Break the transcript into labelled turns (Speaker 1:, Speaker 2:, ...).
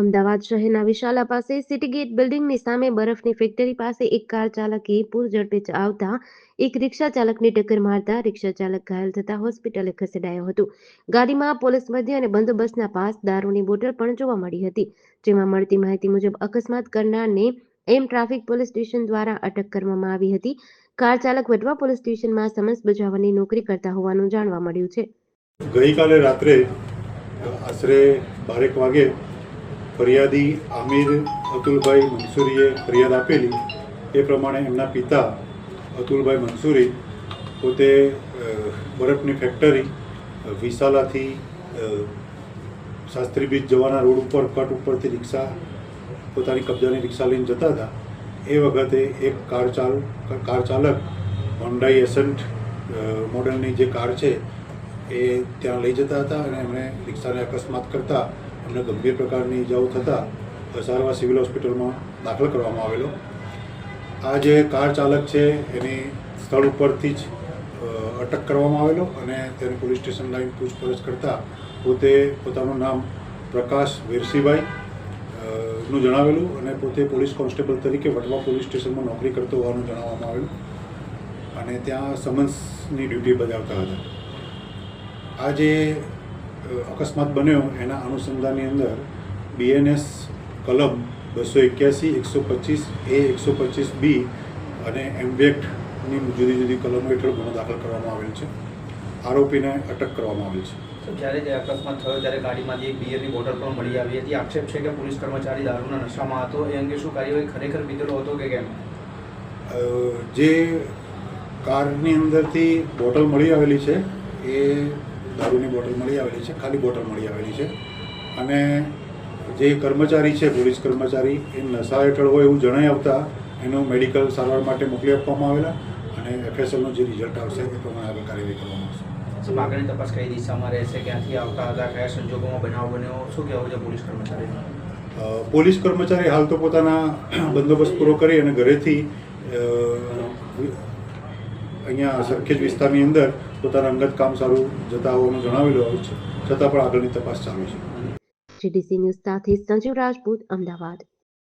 Speaker 1: અમદાવાદ શહેરના વિશાલા પાસે city gate બિલ્ડિંગની સામે બરફની ફેક્ટરી પાસે એક કાર ચાલકે પૂર ઝડપે આવતા એક રિક્ષા ચાલકને ટક્કર મારતા રિક્ષા ચાલક ઘાયલ થતા હોસ્પિટલે ખસેડાયો હતો. ગાડીમાં પોલીસ મધ્ય અને બંદોબસ્તના પાસ દારૂની બોટલ પણ જોવા મળી હતી, જેમાં મળતી માહિતી મુજબ અકસ્માત કરનારને એમ ટ્રાફિક પોલીસ સ્ટેશન દ્વારા અટક કરવામાં આવી હતી. કાર ચાલક વટવા પોલીસ સ્ટેશનમાં સમન્સ બજાવવાની નોકરી કરતા હોવાનું જાણવા મળ્યું છે.
Speaker 2: ગઈકાલે રાત્રે આશરે બારેક વાગે ફરિયાદી આમિર અતુલભાઈ મંસૂરીએ ફરિયાદ આપેલી. એ પ્રમાણે એમના પિતા અતુલભાઈ મંસૂરી પોતે બરફની ફેક્ટરી વિશાલાથી શાસ્ત્રી બીચ જવાના રોડ ઉપર કટ ઉપરથી રિક્ષા, પોતાની કબજાની રિક્ષા લઈને જતા હતા. એ વખતે એક કાર ચાલ, કાર ચાલક હોન્ડાઈ એસન્ટ મોડલની જે કાર છે, એ ત્યાં લઈ જતા હતા અને એમણે રિક્ષાને અકસ્માત કરતા એમને ગંભીર પ્રકારની ઇજાઓ થતાં સારવાર સિવિલ હોસ્પિટલમાં દાખલ કરવામાં આવેલો. આ જે કાર ચાલક છે, એની સ્થળ ઉપરથી જ અટક કરવામાં આવેલો અને તેને પોલીસ સ્ટેશન લાઈન પૂછપરછ કરતા પોતે પોતાનું નામ પ્રકાશ વેરસીભાઈ નું જણાવેલું અને પોતે પોલીસ કોન્સ્ટેબલ તરીકે વટવા પોલીસ સ્ટેશનમાં નોકરી કરતો હોવાનું જણાવવામાં આવેલું. અને ત્યાં સમન્સની ડ્યુટી બજાવતા હતા. આ જે અકસ્માત બન્યો એના અનુસંધાનની અંદર બીએનએસ કલમ બસો એક્યાસી એકસો પચીસ એ એકસો પચીસ બી અને એમ્બેક્ટની જુદી જુદી કલમો હેઠળ ગુનો દાખલ કરવામાં આવેલ છે. આરોપીને અટક કરવામાં આવેલ છે.
Speaker 3: તો જ્યારે જે અકસ્માત થયો ત્યારે ગાડીમાંથી એક બિયરની બોટલ પણ મળી આવી હતી. આક્ષેપ છે કે પોલીસ કર્મચારી દારૂના નશામાં હતો. એ અંગે શું કાર્યવાહી ખરેખર પીધેલો હતો કે કેમ?
Speaker 2: જે કારની અંદરથી બોટલ મળી આવેલી છે એ દારૂની બોટલ મળી આવેલી છે ખાલી બોટલ મળી આવેલી છે. અને જે કર્મચારી છે પોલીસ કર્મચારી એ નશા હેઠળ હોય એવું જણાઈ આવતા એનો મેડિકલ સારવાર માટે મોકલી આપવામાં આવેલા અને એફએસએલનું જે રિઝલ્ટ આવશે એ પ્રમાણે આગળ કાર્યવાહી કરવામાં આવશે.
Speaker 3: શું આગળની તપાસ કઈ દિશામાં રહેશે ક્યાંથી આવતા હતા કયા સંજોગોમાં બનાવ બન્યો શું કહેવું છે પોલીસ કર્મચારીનો
Speaker 2: પોલીસ કર્મચારી હાલ તો પોતાના બંદોબસ્ત પૂરો કરી અને ઘરેથી અહીંયા સરખેજ વિસ્તારની અંદર પોતાના અંગત કામ સારું જતા હોવાનું જણાવેલું છે. છતાં પણ આગળની તપાસ ચાલુ છે.
Speaker 1: જીડીસી ન્યૂઝ સાથે સંજીવ રાજપૂત, અમદાવાદ.